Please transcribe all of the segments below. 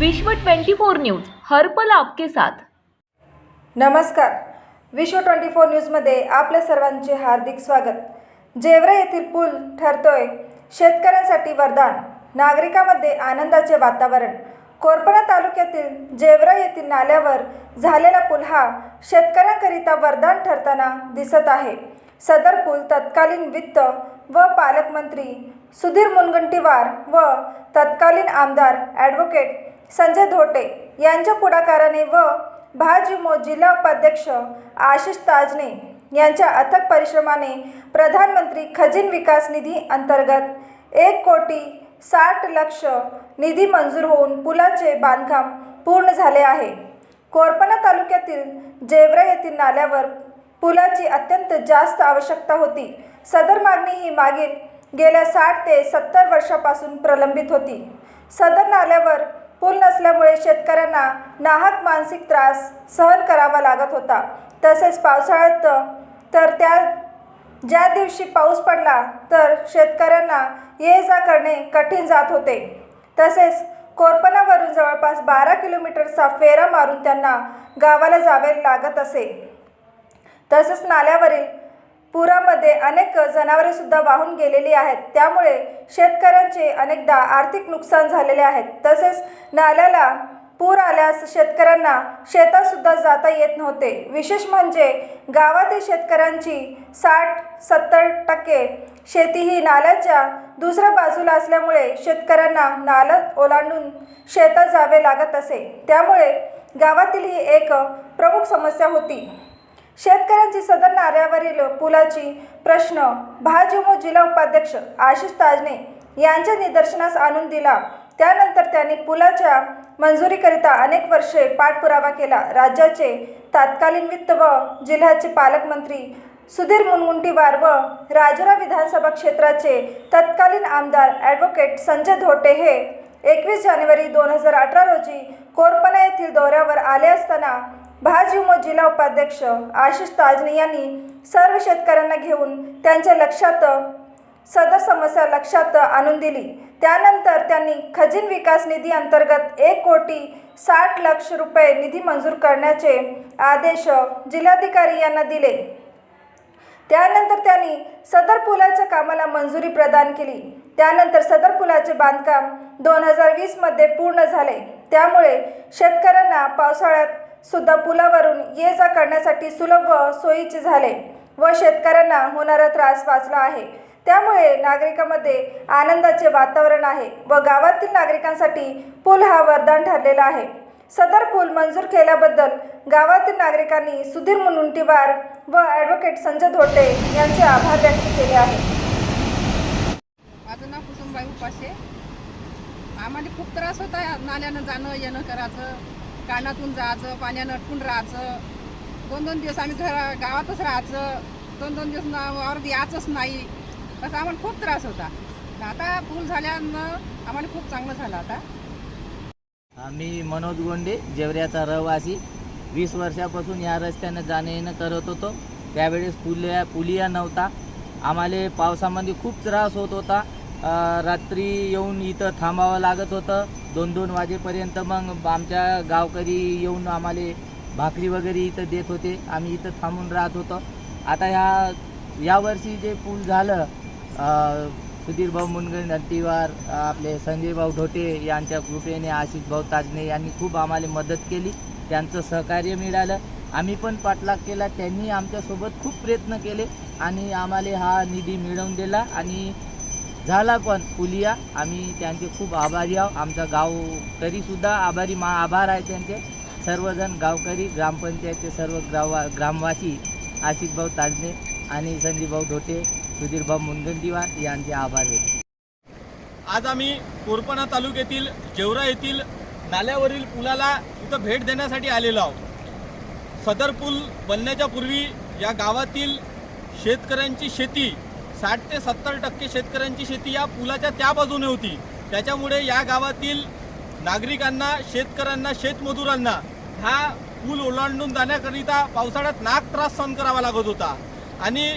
विश्व 24 न्यूज हर्पल आपके साथ. नमस्कार. विश्व ट्वेंटी फोर न्यूजमध्ये आपल्या सर्वांचे हार्दिक स्वागत. जेवरा येथील पूल ठरतोय. शेतकऱ्यांसाठी वरदान. नागरिकांमध्ये आनंदाचे वातावरण. कोरपणा तालुक्यातील जेवरा येथील नाल्यावर झालेला पूल हा शेतकऱ्यांकरिता वरदान ठरताना दिसत आहे. सदर पूल तत्कालीन वित्त व पालकमंत्री सुधीर मुनगंटीवार व तत्कालीन आमदार ॲडव्होकेट संजय धोटे यांच्या पुढाकाराने व भाजयुमो जिल्हा उपाध्यक्ष आशिष ताजने यांच्या अथक परिश्रमाने प्रधानमंत्री खजिन विकास निधी अंतर्गत एक कोटी साठ लक्ष निधी मंजूर होऊन पुलाचे बांधकाम पूर्ण झाले आहे. कोरपना तालुक्यातील जेवरा येथील नाल्यावर पुलाची अत्यंत जास्त आवश्यकता होती. सदर मागणी ही मागील गेल्या साठ ते सत्तर वर्षापासून प्रलंबित होती. सदर नाल्यावर पूल नसल्यामुळे शेतकऱ्यांना नाहक मानसिक त्रास सहन करावा लागत होता. तसेच पावसाळ्यात तर त्या ज्या दिवशी पाऊस पडला तर शेतकऱ्यांना ये जा करणे कठीण जात होते. तसेच कोरपणावरून जवळपास बारा किलोमीटरचा फेरा मारून त्यांना गावाला जावे लागत असे. तसेच नाल्यावरील पुरामध्ये अनेक जनावरे सुद्धा वाहून गेलेली आहेत. त्यामुळे शेतकऱ्यांचे अनेकदा आर्थिक नुकसान झालेले आहेत तसेच नाल्याला पूर आल्यास शेतकऱ्यांना शेतातसुद्धा जाता येत नव्हते. विशेष म्हणजे गावातील शेतकऱ्यांची साठ सत्तर टक्के शेती ही नाल्याच्या दुसऱ्या बाजूला असल्यामुळे शेतकऱ्यांना नालत ओलांडून शेतात जावे लागत असे. त्यामुळे गावातील ही एक प्रमुख समस्या होती. शेतकऱ्यांची सदर नाऱ्यावरील पुलाची प्रश्न भाजयुमो जिल्हा उपाध्यक्ष आशिष ताजने यांच्या निदर्शनास आणून दिला. त्यानंतर त्यांनी पुलाच्या मंजुरीकरिता अनेक वर्षे पाठपुरावा केला. राज्याचे तत्कालीन वित्त व जिल्ह्याचे पालकमंत्री सुधीर मुनगुंटीवार व राजुरा विधानसभा क्षेत्राचे तत्कालीन आमदार ॲडव्होकेट संजय धोटे हे एकवीस जानेवारी दोन हजार अठरा रोजी कोरपणा येथील दौऱ्यावर आले असताना भाजीमो जिल्हा उपाध्यक्ष आशिष ताजने यांनी सर्व शेतकऱ्यांना घेऊन त्यांच्या लक्षात सदर समस्या लक्षात आणून दिली. त्यानंतर त्यांनी खजिन विकास निधी अंतर्गत एक कोटी साठ लक्ष रुपये निधी मंजूर करण्याचे आदेश जिल्हाधिकारी यांना दिले. त्यानंतर त्यांनी सदर पुलाच्या कामाला मंजुरी प्रदान केली. त्यानंतर सदर पुलाचे बांधकाम दोन हजार वीसमध्ये पूर्ण झाले. त्यामुळे शेतकऱ्यांना पावसाळ्यात सुद्धा पुलावरून ये जा करण्यासाठी सुलभ व सोयीचे झाले व शेतकऱ्यांना होणारा त्रास वाचला आहे. त्यामुळे नागरिकांमध्ये आनंदाचे वातावरण आहे व गावातील नागरिकांसाठी पूल हा वरदान ठरलेला आहे. सदर पूल मंजूर केल्याबद्दल गावातील नागरिकांनी सुधीर मुनगंटीवार व ॲडव्होकेट संजय धोटे यांचे आभार व्यक्त केले आहे. माझं नाव कुसुमबाई उपाशे. आम्हाला खूप त्रास होता नाल्यानं जाणं येणं करायचं. कानातून जायचं पाण्यानं अटकून राहायचं. दोन दोन दिवस आम्ही घरा गावातच राहायचं. दोन दोन दिवस ना वावरात यायचंच नाही. तसा आम्हाला खूप त्रास होता. आता पूल झाल्यानं आम्हाला खूप चांगलं झालं आता. आम्ही मनोज गोंडे जेवऱ्याचा रहिवासी. वीस वर्षापासून या रस्त्यानं जाणं येणं करत होतो. त्यावेळेस पुलिया पुलिया नव्हता. आम्हाला पावसामध्ये खूप त्रास होत होता. रात्री येऊन इथं थांबावं लागत होतं. दोन दोन वाजेपर्यंत मग आमच्या गावकरी येऊन आम्हाला भाकरी वगैरे इथं देत होते. आम्ही इथं थांबून राहत होतो. आता ह्या यावर्षी जे पूल झालं सुधीरभाऊ सुधीर भाऊ मुनगंटीवार आपले संजय भाऊ ढोटे यांच्या कृपेने आशिष भाऊ ताजने यांनी खूप आम्हाला मदत केली. त्यांचं सहकार्य मिळालं. आम्ही पण पाठलाग केला. त्यांनी आमच्यासोबत खूप प्रयत्न केले आणि आम्हाला हा निधी मिळवून दिला आणि झाला पण पुलिया. आम्ही त्यांचे खूप आभारी आहोत. आमचा गाव तरीसुद्धा आभारी मा आभार आहे त्यांचे. सर्वजण गावकरी ग्रामपंचायतचे सर्व ग्रावा ग्रामवासी आशिष भाऊ ताजने आणि संजय भाऊ ढोटे सुधीरभाऊ मुनगंटीवार यांचे आभार व्यक्त आज आम्ही कोरपणा तालुक्यातील जेवरा येथील नाल्यावरील पुलाला इथं भेट देण्यासाठी आलेलो आहोत. सदर पूल बनण्याच्या पूर्वी या गावातील शेतकऱ्यांची शेती साठ ते सत्तर टक्के शेतकऱ्यांची शेती या पुलाच्या त्या बाजूने होती. त्याच्यामुळे या गावातील नागरिकांना शेतकऱ्यांना शेतमजुरांना हा पूल ओलांडून जाण्याकरिता पावसाळ्यात नाक त्रास सहन करावा लागत होता. आणि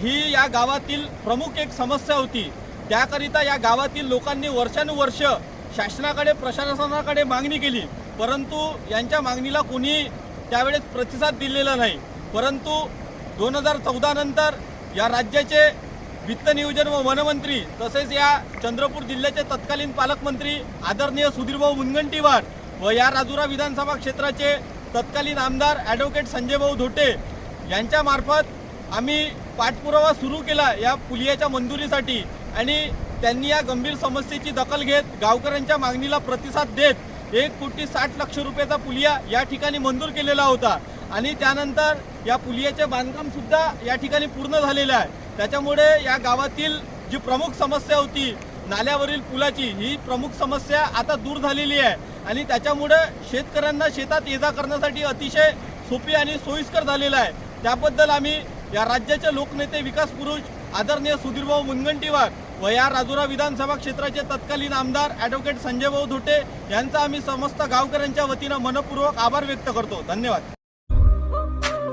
ही या गावातील प्रमुख एक समस्या होती. त्याकरिता या गावातील लोकांनी वर्षानुवर्ष शासनाकडे प्रशासनाकडे मागणी केली. परंतु यांच्या मागणीला कोणी त्यावेळेस प्रतिसाद दिलेला नाही. परंतु दोन हजार चौदा नंतर या राज्याचे वित्त नियोजन व वनमंत्री तसेच या चंद्रपूर जिल्ह्याचे तत्कालीन पालकमंत्री आदरणीय सुधीरभाऊ मुनगंटीवार व या राजुरा विधानसभा क्षेत्राचे तत्कालीन आमदार ॲडव्होकेट संजयभाऊ धोटे यांच्यामार्फत आम्ही पाठपुरावा सुरू केला या पुलियाच्या मंजुरीसाठी आणि त्यांनी या गंभीर समस्येची दखल घेत गावकऱ्यांच्या मागणीला प्रतिसाद देत एक कोटी साठ लक्ष रुपयाचा पुलिया या ठिकाणी मंजूर केलेला होता. आणि त्यानंतर या पुलियाचे बांधकामसुद्धा या ठिकाणी पूर्ण झालेलं आहे. त्याच्यामुळे या गावातील जी प्रमुख समस्या होती नाल्यावरील पुलाची ही प्रमुख समस्या आता दूर झालेली आहे. आणि त्याच्यामुळे शेतकऱ्यांना शेतात ये जा करण्यासाठी अतिशय सोपी आणि सोयीस्कर झालेलं आहे. त्याबद्दल आम्ही या राज्याचे लोकनेते विकास पुरुष आदरणीय सुधीरभाऊ मुनगंटीवार व या राजुरा विधानसभा क्षेत्राचे तत्कालीन आमदार ॲडव्होकेट संजयभाऊ धोटे यांचा आम्ही समस्त गावकऱ्यांच्या वतीनं मनपूर्वक आभार व्यक्त करतो. धन्यवाद.